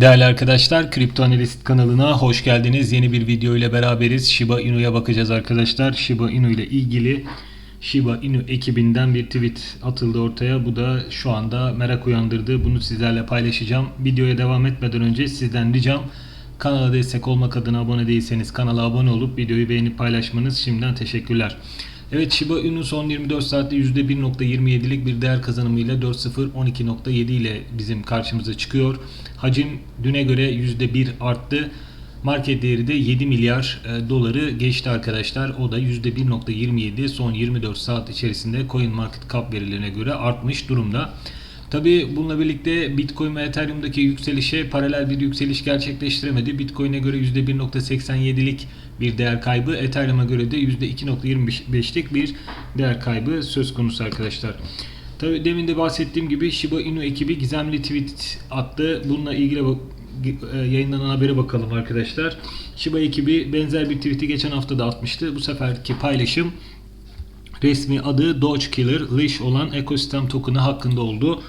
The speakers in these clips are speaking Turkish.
Değerli arkadaşlar, Kripto Analist kanalına hoş geldiniz. Yeni bir video ile beraberiz. Shiba Inu'ya bakacağız arkadaşlar. Shiba Inu ile ilgili Shiba Inu ekibinden bir tweet atıldı ortaya. Bu da şu anda merak uyandırdı. Bunu sizlerle paylaşacağım. Videoya devam etmeden önce sizden ricam kanala destek olmak adına abone değilseniz kanala abone olup videoyu beğenip paylaşmanız şimdiden teşekkürler. Evet Shiba Inu son 24 saatte %1.27'lik bir değer kazanımıyla 4.012.7 ile bizim karşımıza çıkıyor. Hacim düne göre %1 arttı. Market değeri de 7 milyar e, doları geçti arkadaşlar. O da %1.27 son 24 saat içerisinde Coin Market Cap verilerine göre artmış durumda. Tabi bununla birlikte Bitcoin ve Ethereum'daki yükselişe paralel bir yükseliş gerçekleştiremedi. Bitcoin'e göre %1.87'lik bir değer kaybı, Ethereum'a göre de %2.25'lik bir değer kaybı söz konusu arkadaşlar. Tabi demin de bahsettiğim gibi Shiba Inu ekibi gizemli tweet attı. Bununla ilgili e, yayınlanan habere bakalım arkadaşlar. Shiba ekibi benzer bir tweet'i geçen hafta da atmıştı. Bu seferki paylaşım resmi adı Doge Killer Leash olan ekosistem token'ı hakkında oldu.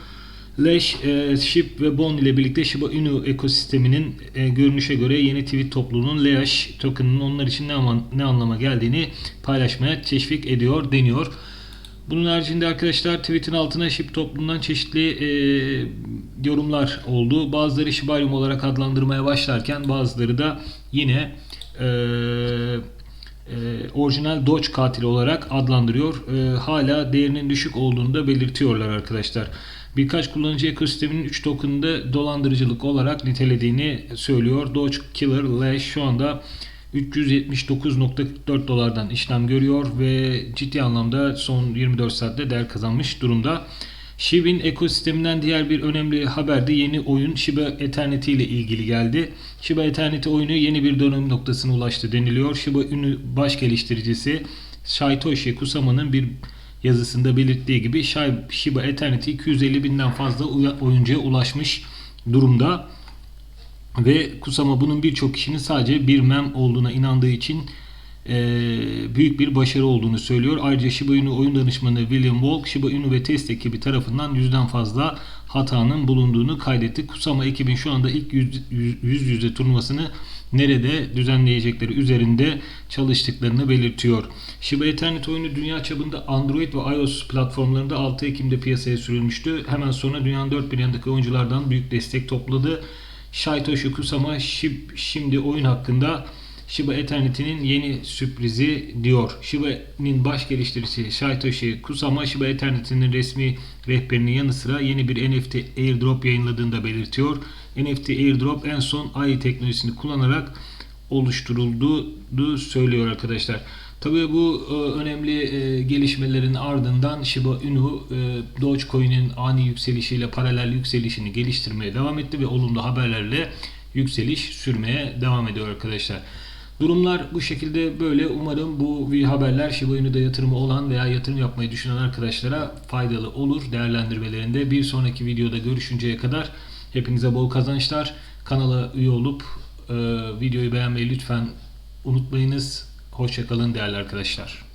Lash, e, SHIB ve Bond ile birlikte Shiba Inu ekosisteminin e, görünüşe göre yeni tweet topluluğunun Lash token'ının onlar için ne, ama, ne anlama geldiğini paylaşmaya teşvik ediyor deniyor. Bunun haricinde arkadaşlar tweet'in altına SHIB topluluğundan çeşitli e, yorumlar oldu. Bazıları Shibarium olarak adlandırmaya başlarken bazıları da yine e, e, orijinal Doge katili olarak adlandırıyor. E, hala değerinin düşük olduğunu da belirtiyorlar arkadaşlar. Birkaç kullanıcı ekosisteminin 3 token'ı da dolandırıcılık olarak nitelediğini söylüyor. Doge Killer Lash şu anda 379.44 dolardan işlem görüyor ve ciddi anlamda son 24 saatte değer kazanmış durumda. Shib'in ekosisteminden diğer bir önemli haber de yeni oyun Shiba Eternity ile ilgili geldi. Shiba Eternity oyunu yeni bir dönüm noktasına ulaştı deniliyor. Shiba Inu baş geliştiricisi Satoshi Kusama'nın bir yazısında belirttiği gibi Shib- Shiba Eternity 250 binden fazla uya- oyuncuya ulaşmış durumda. Ve Kusama bunun birçok kişinin sadece bir mem olduğuna inandığı için eee, büyük bir başarı olduğunu söylüyor. Ayrıca Shiba Inu oyun danışmanı William Walk, Shiba Inu ve test ekibi tarafından yüzden fazla hatanın bulunduğunu kaydetti. Kusama ekibin şu anda ilk yüz, yüz, yüz yüze turnuvasını nerede düzenleyecekleri üzerinde çalıştıklarını belirtiyor. Shiba Eternity oyunu dünya çapında Android ve iOS platformlarında 6 Ekim'de piyasaya sürülmüştü. Hemen sonra dünyanın dört bir yanındaki oyunculardan büyük destek topladı. Satoshi Kusama şimdi oyun hakkında Shiba Eternity'nin yeni sürprizi diyor. Shiba'nın baş geliştiricisi Satoshi Kusama Shiba Eternity'nin resmi rehberinin yanı sıra yeni bir NFT airdrop yayınladığını da belirtiyor. NFT airdrop en son AI teknolojisini kullanarak oluşturulduğu söylüyor arkadaşlar. Tabii bu e, önemli e, gelişmelerin ardından Shiba Inu e, Dogecoin'in ani yükselişiyle paralel yükselişini geliştirmeye devam etti ve olumlu haberlerle yükseliş sürmeye devam ediyor arkadaşlar. Durumlar bu şekilde böyle. Umarım bu haberler Shiba Inu'da yatırımı olan veya yatırım yapmayı düşünen arkadaşlara faydalı olur değerlendirmelerinde. Bir sonraki videoda görüşünceye kadar hepinize bol kazançlar. Kanala üye olup e, videoyu beğenmeyi lütfen unutmayınız. Hoşçakalın değerli arkadaşlar.